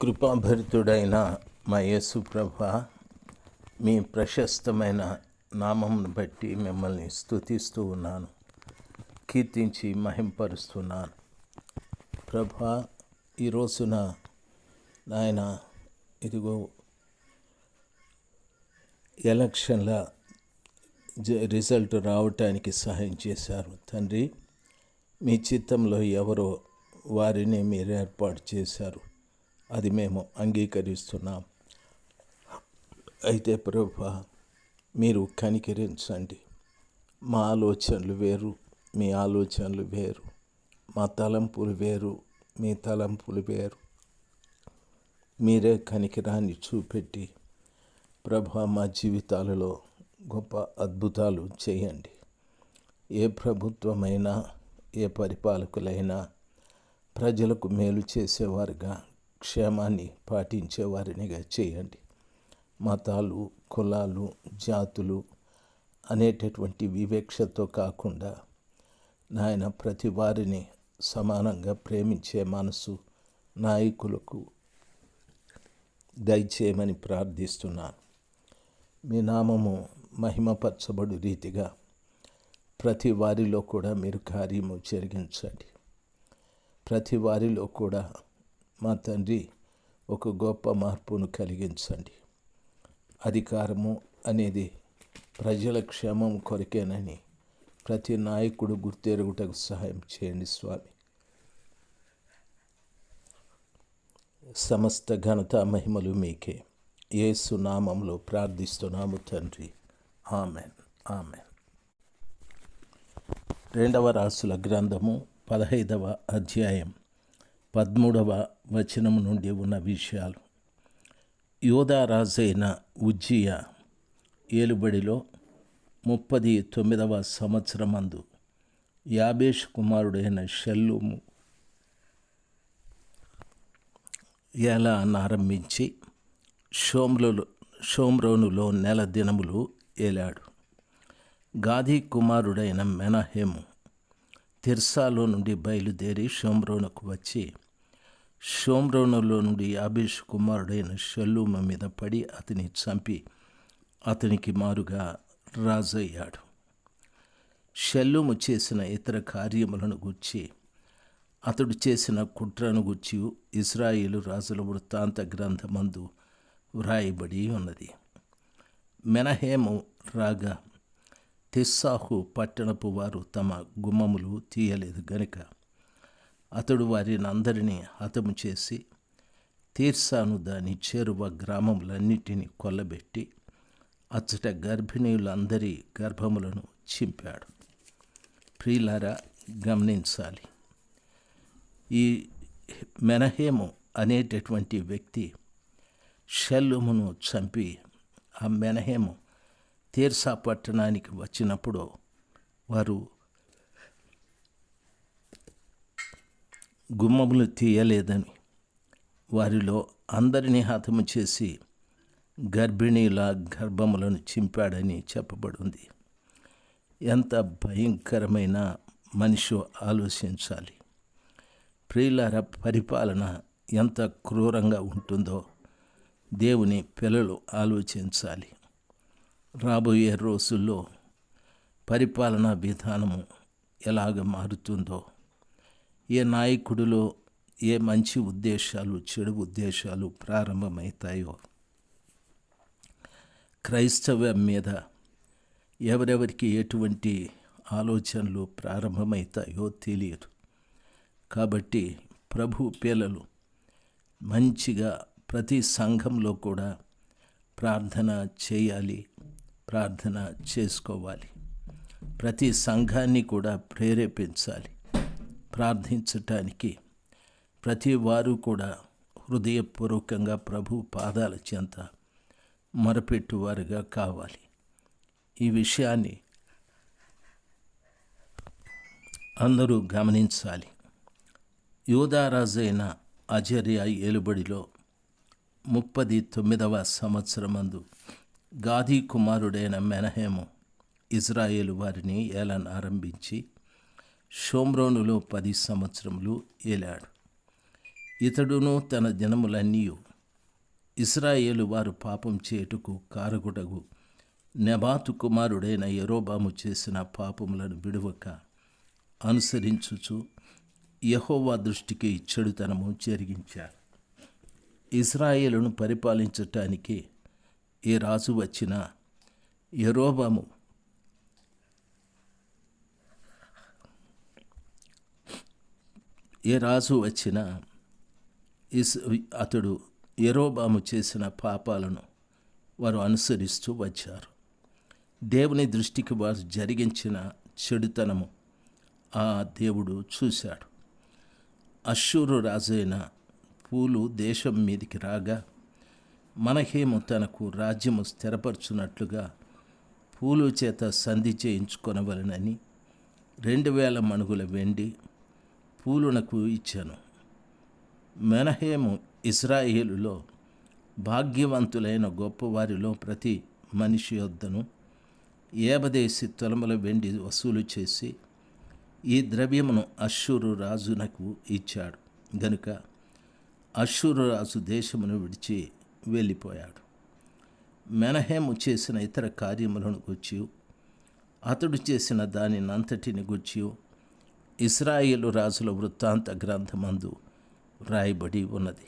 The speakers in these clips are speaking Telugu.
కృపాభరితుడైన మా యేసు ప్రభ మీ ప్రశస్తమైన నామంను బట్టి మిమ్మల్ని స్థుతిస్తూ ఉన్నాను. కీర్తించి మహింపరుస్తున్నాను. ప్రభా ఈ రోజున నాయన ఇదిగో ఎలక్షన్ల రిజల్ట్ రావటానికి సహాయం చేశారు. తండ్రి మీ చిత్తంలో ఎవరో వారిని మీరు ఏర్పాటు చేశారు. అది మేము అంగీకరిస్తున్నాం. అయితే ప్రభు మీరు కనికరించండి. మా ఆలోచనలు వేరు మీ ఆలోచనలు వేరు మా తలంపులు వేరు మీ తలంపులు వేరు. మీరే కనికరాన్ని చూపెట్టి ప్రభా మా జీవితాలలో గొప్ప అద్భుతాలు చేయండి. ఏ ప్రభుత్వమైనా ఏ పరిపాలకులైనా ప్రజలకు మేలు చేసేవారుగా క్షేమాన్ని పాటించేవారినిగా చేయండి. మతాలు కులాలు జాతులు అనేటటువంటి వివేక్షతో కాకుండా నాయన ప్రతి వారిని సమానంగా ప్రేమించే మనసు నాయకులకు దయచేయమని ప్రార్థిస్తున్నాను. మీ నామము మహిమపరచబడు రీతిగా ప్రతి వారిలో కూడా మీరు కార్యము జరిగించండి. ప్రతి వారిలో కూడా మా తండ్రి ఒక గొప్ప మార్పును కలిగించండి. అధికారము అనేది ప్రజల క్షేమం కొరకేనని ప్రతి నాయకుడు గుర్తెరుగుటకు సహాయం చేయండి స్వామి. సమస్త ఘనత మహిమలు మీకే. యేసు నామంలో ప్రార్థిస్తున్నాము తండ్రి. ఆమెన్. ఆమెన్. రెండవ రాసుల గ్రంథము పదహైదవ అధ్యాయం. పదమూడవ వచనం నుండి ఉన్న విషయాలు. యోధారాజైన ఉజ్జియ ఏలుబడిలో ముప్పది తొమ్మిదవ సంవత్సరమందు యాబేష్ కుమారుడైన షల్లుము ఎలా ఆరంభించి షోమ్రోలు షోమ్రోనులో నెల దినములు ఏలాడు. గాధీ కుమారుడైన మెనహేము తిర్సాలో నుండి బయలుదేరి షోమ్రోనుకు వచ్చి షోమ్రోనులో నుండి యాబేష్ కుమారుడైన షల్లూమ మీద పడి అతని చంపి అతనికి మారుగా రాజయ్యాడు. షల్లూము చేసిన ఇతర కార్యములను గుర్చి అతడు చేసిన కుట్రను గుర్చి ఇస్రాయిలు రాజుల వృత్తాంత గ్రంథమందు వ్రాయబడి ఉన్నది. మెనహేము రాగా తిస్సాహు పట్టణపు వారు తమ గుమ్మములు తీయలేదు గనుక అతడు వారిని అందరినీ హతము చేసి తీర్సాను దాని చేరువ గ్రామములన్నిటినీ కొల్లబెట్టి అచ్చట గర్భిణీయులందరి గర్భములను చింపాడు. ప్రియులారా గమనించాలి. ఈ మెనహేము అనేటటువంటి వ్యక్తి షల్లుమును చంపి ఆ మెనహేము తీర్సా పట్టణానికి వచ్చినప్పుడు వారు గుమ్మములు తీయలేదని వారిలో అందరినీ హతము చేసి గర్భిణీల గర్భములను చింపాడని చెప్పబడింది. ఎంత భయంకరమైన మనిషి ఆలోచించాలి. ప్రియులార పరిపాలన ఎంత క్రూరంగా ఉంటుందో దేవుని పిల్లలు ఆలోచించాలి. రాబోయే రోజుల్లో పరిపాలనా విధానము ఎలాగ మారుతుందో ఏ నాయకుడిలో ఏ మంచి ఉద్దేశాలు చెడు ఉద్దేశాలు ప్రారంభమవుతాయో క్రైస్తవం మీద ఎవరెవరికి ఎటువంటి ఆలోచనలు ప్రారంభమవుతాయో తెలియదు. కాబట్టి ప్రభు పిల్లలు మంచిగా ప్రతి సంఘంలో కూడా ప్రార్థన చేయాలి ప్రార్థన చేసుకోవాలి. ప్రతి సంఘాన్ని కూడా ప్రేరేపించాలి. ప్రార్థించటానికి ప్రతి వారు కూడా హృదయపూర్వకంగా ప్రభు పాదాల చెంత మొరపెట్టువారుగా కావాలి. ఈ విషయాన్ని అందరూ గమనించాలి. యోధారాజైన అజర్య ఏలుబడిలో ముప్పది తొమ్మిదవ సంవత్సరమందు గాదీ కుమారుడైన మెనహేము ఇజ్రాయేలు వారిని ఏలన ఆరంభించి షోమ్రోనులో పది సంవత్సరములు ఏలాడు. ఇతడును తన జనములన్నీ ఇస్రాయేలు వారు పాపం చేయుటకు కారగుటగు నెబాతు కుమారుడైన ఎరోబాము చేసిన పాపములను విడువక అనుసరించుచు యహోవా దృష్టికి చెడుతనము జరిగించారు ఇస్రాయేలును పరిపాలించటానికి ఏ రాజు వచ్చినా యరోబాము ఏ రాజు వచ్చినా ఇస్ అతడు ఎరోబాము చేసిన పాపాలను వారు అనుసరిస్తూ వచ్చారు. దేవుని దృష్టికి వారు జరిగించిన చెడుతనము ఆ దేవుడు చూశాడు. అశ్షూరు రాజైన పూలు దేశం మీదికి రాగా మనహేము తనకు రాజ్యము స్థిరపరచున్నట్లుగా పూలు చేత సంధి చేయించుకొనవలనని రెండు వేల మణుగుల వెండి పూలునకు ఇచ్చాను. మెనహేము ఇస్రాయేలులో భాగ్యవంతులైన గొప్పవారిలో ప్రతి మనిషి వద్దను ఏబదేసి తొలమల వెండి వసూలు చేసి ఈ ద్రవ్యమును అశ్షూరు రాజునకు ఇచ్చాడు. గనుక అశ్షూరు రాజు దేశమును విడిచి వెళ్ళిపోయాడు. మెనహేము చేసిన ఇతర కార్యములను గుర్చి అతడు చేసిన దానినంతటిని గుర్చి ఇస్రాయేలు రాజుల వృత్తాంత గ్రంథమందు వ్రాయబడి ఉన్నది.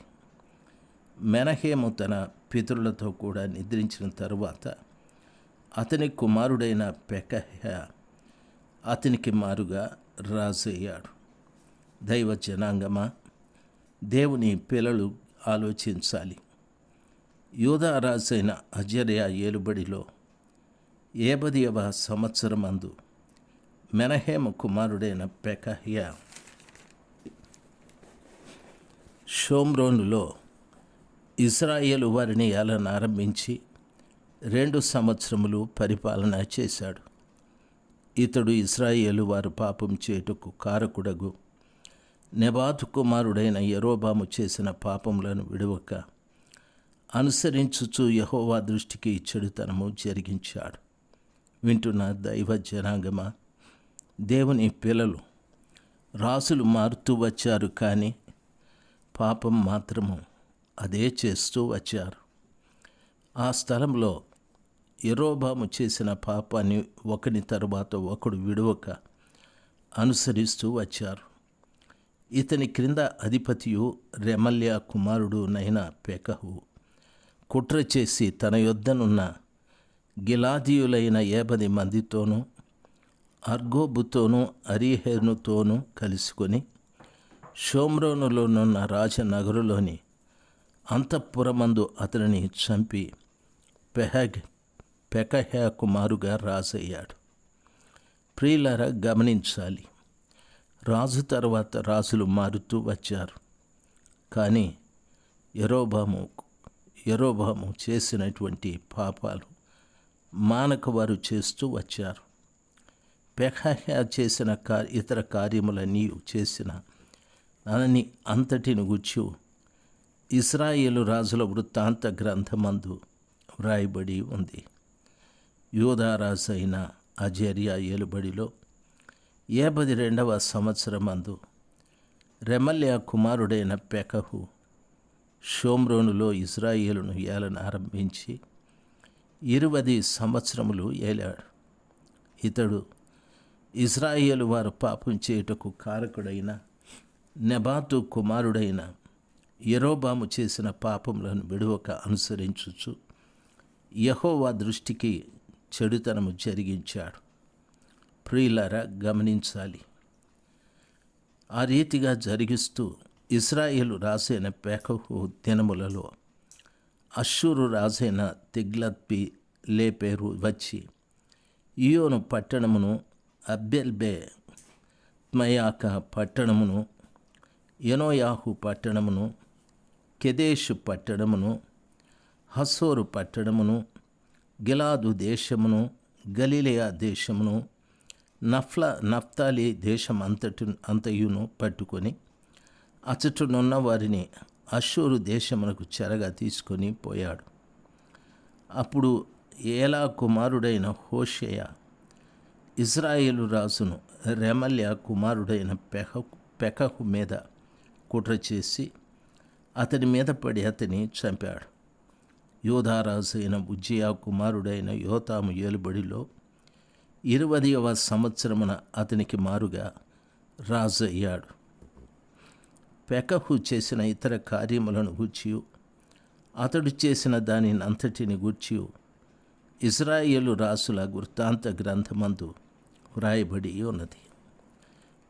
మెనహేము తన పితరులతో కూడా నిద్రించిన తరువాత అతని కుమారుడైన పెకహ అతనికి మారుగా రాజయ్యాడు. దైవ జనాంగమా దేవుని పిల్లలు ఆలోచించాలి. యోధా రాజైన అజర్య ఏలుబడిలో ఏబదియవ సంవత్సరమందు మెనహేమ కుమారుడైన పెకహ్య షోమ్రోనులో ఇస్రాయేలు వారిని ఏలన ఆరంభించి రెండు సంవత్సరములు పరిపాలన చేశాడు. ఇతడు ఇస్రాయేలు వారు పాపం చేయుటకు కారకుడగు. నెబాతు కుమారుడైన యరోబాము చేసిన పాపములను విడవక అనుసరించుచు యహోవా దృష్టికి చెడుతనము జరిగించాడు. వింటున్న దైవ జనాంగమా? దేవుని పిల్లలు రాసులు మారుతూ వచ్చారు కానీ పాపం మాత్రము అదే చేస్తూ వచ్చారు. ఆ స్థలంలో ఎరోబాము చేసిన పాపాన్ని ఒకని తరువాత ఒకడు విడవక అనుసరిస్తూ వచ్చారు. ఇతని క్రింద అధిపతియు రెమల్య కుమారుడు నైన పెకహు కుట్ర చేసి తన యొద్దనున్న గిలాదీయులైన ఏపది మందితోనూ అర్గోబుతోనూ అరీహేనుతోనూ కలుసుకొని షోమ్రోనులోనున్న రాజనగరులోని అంతఃపురమందు అతనిని చంపి పెహగ్ పెకహ్యా కుమారుగా రాజయ్యాడు. ప్రియులారా గమనించాలి. రాజు తర్వాత రాజులు మారుతూ వచ్చారు. కానీ ఎరోబాము ఎరోబాము చేసినటువంటి పాపాలు మానక వారు చేస్తూ వచ్చారు. పెకహ్యా చేసిన కా ఇతర కార్యములన్నీ చేసిన దానిని అంతటిని గుచ్చు ఇస్రాయేలు రాజుల వృత్తాంత గ్రంథమందు వ్రాయబడి ఉంది. యోధారాజు అయిన అజేరియా ఏలుబడిలో ఏపది రెండవ సంవత్సరమందు రెమల్యా కుమారుడైన పెకహు షోమ్రోనులో ఇజ్రాయేలును ఏలన ఆరంభించి ఇరువది సంవత్సరములు ఏలాడు. ఇతడు ఇజ్రాయేలు వారు పాపం చేయుటకు కారకుడైన నెబాతు కుమారుడైన ఎరోబాము చేసిన పాపములను విడువక అనుసరించుచు యహోవా దృష్టికి చెడుతనము జరిగించాడు. ప్రియులారా గమనించాలి. ఆ రీతిగా జరిగిస్తూ ఇస్రాయేలు రాసైన పేకహు దినములలో అశ్షూరు రాజైన తిగ్లత్పి లేపేరు వచ్చి ఇయోను పట్టణమును అబ్బెల్బే త్మయాక పట్టణమును ఎనోయాహు పట్టణమును కెదేషు పట్టణమును హసోరు పట్టణమును గిలాదు దేశమును గలీలయా దేశమును నఫ్ల నఫ్తాలి దేశం అంతటి అంతయును పట్టుకొని అచటునున్న వారిని అషూరు దేశమునకు చెరగా తీసుకొని పోయాడు. అప్పుడు ఏలా కుమారుడైన హోషేయ ఇజ్రాయేలు రాజును రెమల్య కుమారుడైన పెహ పెకహు మీద కుట్ర చేసి అతని మీద పడి అతని చంపాడు. యోధారాజు అయిన ఉజ్జయా కుమారుడైన యోతాము ఏలుబడిలో ఇరవదవ సంవత్సరమున అతనికి మారుగా రాజు అయ్యాడు. పెకహు చేసిన ఇతర కార్యములను గుర్చియు అతడు చేసిన దానిని అంతటిని గుర్చియు ఇజ్రాయేలు రాసుల వృత్తాంత గ్రంథమందు వ్రాయబడి ఉన్నది.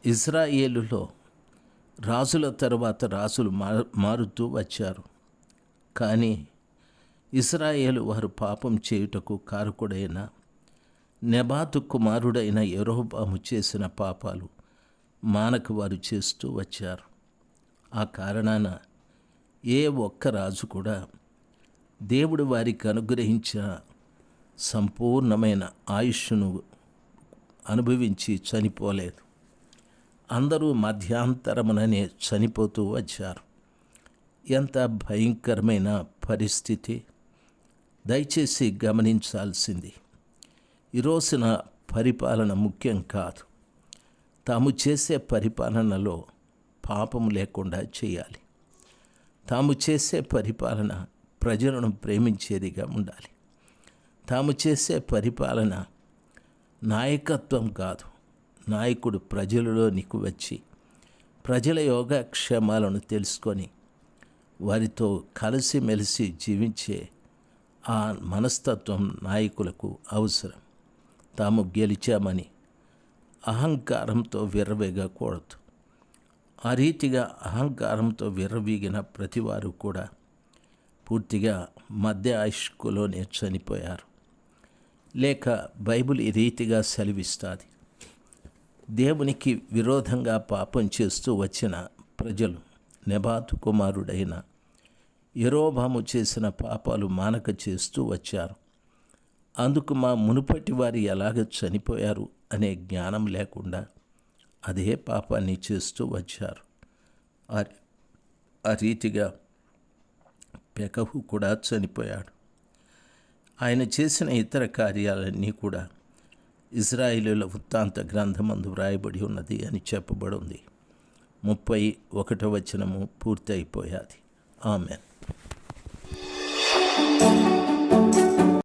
ఇజ్రాయేలులో రాజుల తరువాత రాజులు మారుతూ వచ్చారు. కానీ ఇస్రాయేలు వారు పాపం చేయుటకు కారకుడైన నెబాతు కుమారుడైన యరోబాము చేసిన పాపాలు మానకు వారు చేస్తూ వచ్చారు. ఆ కారణాన ఏ ఒక్క రాజు కూడా దేవుడు వారికి అనుగ్రహించిన సంపూర్ణమైన ఆయుష్ను అనుభవించి చనిపోలేదు. అందరూ మధ్యాంతరముననే చనిపోతూ వచ్చారు. ఎంత భయంకరమైన పరిస్థితి! దయచేసి గమనించాల్సింది. ఈ రోజున పరిపాలన ముఖ్యం కాదు. తాము చేసే పరిపాలనలో పాపం లేకుండా చేయాలి. తాము చేసే పరిపాలన ప్రజలను ప్రేమించేదిగా ఉండాలి. తాము చేసే పరిపాలన నాయకత్వం కాదు. నాయకుడు ప్రజలలోనికి వచ్చి ప్రజల యోగక్షేమాలను తెలుసుకొని వారితో కలిసిమెలిసి జీవించే ఆ మనస్తత్వం నాయకులకు అవసరం. తాము గెలిచామని అహంకారంతో విర్రవేగకూడదు. ఆ రీతిగా అహంకారంతో విర్రవీగిన ప్రతివారు కూడా పూర్తిగా మధ్య ఆయుష్కులోనే చనిపోయారు. లేక బైబిల్ ఈ రీతిగా సెలవిస్తుంది. దేవునికి విరోధంగా పాపం చేస్తూ వచ్చిన ప్రజలు నెబాతు కుమారుడైన ఎరోబాము చేసిన పాపాలు మానక చేస్తూ వచ్చారు. అందుకు మా మునుపటి వారు ఎలాగ చనిపోయారు అనే జ్ఞానం లేకుండా అదే పాపాన్ని చేస్తూ వచ్చారు. ఆ రీతిగా పెకహు కూడా చనిపోయాడు. ఆయన చేసిన ఇతర కార్యాలన్నీ కూడా ఇజ్రాయిలుల వృత్తాంత గ్రంథమందు వ్రాయబడి ఉన్నది అని చెప్పబడింది. ముప్పై ఒకటో వచనము పూర్తి అయిపోయాది ఆమెన్.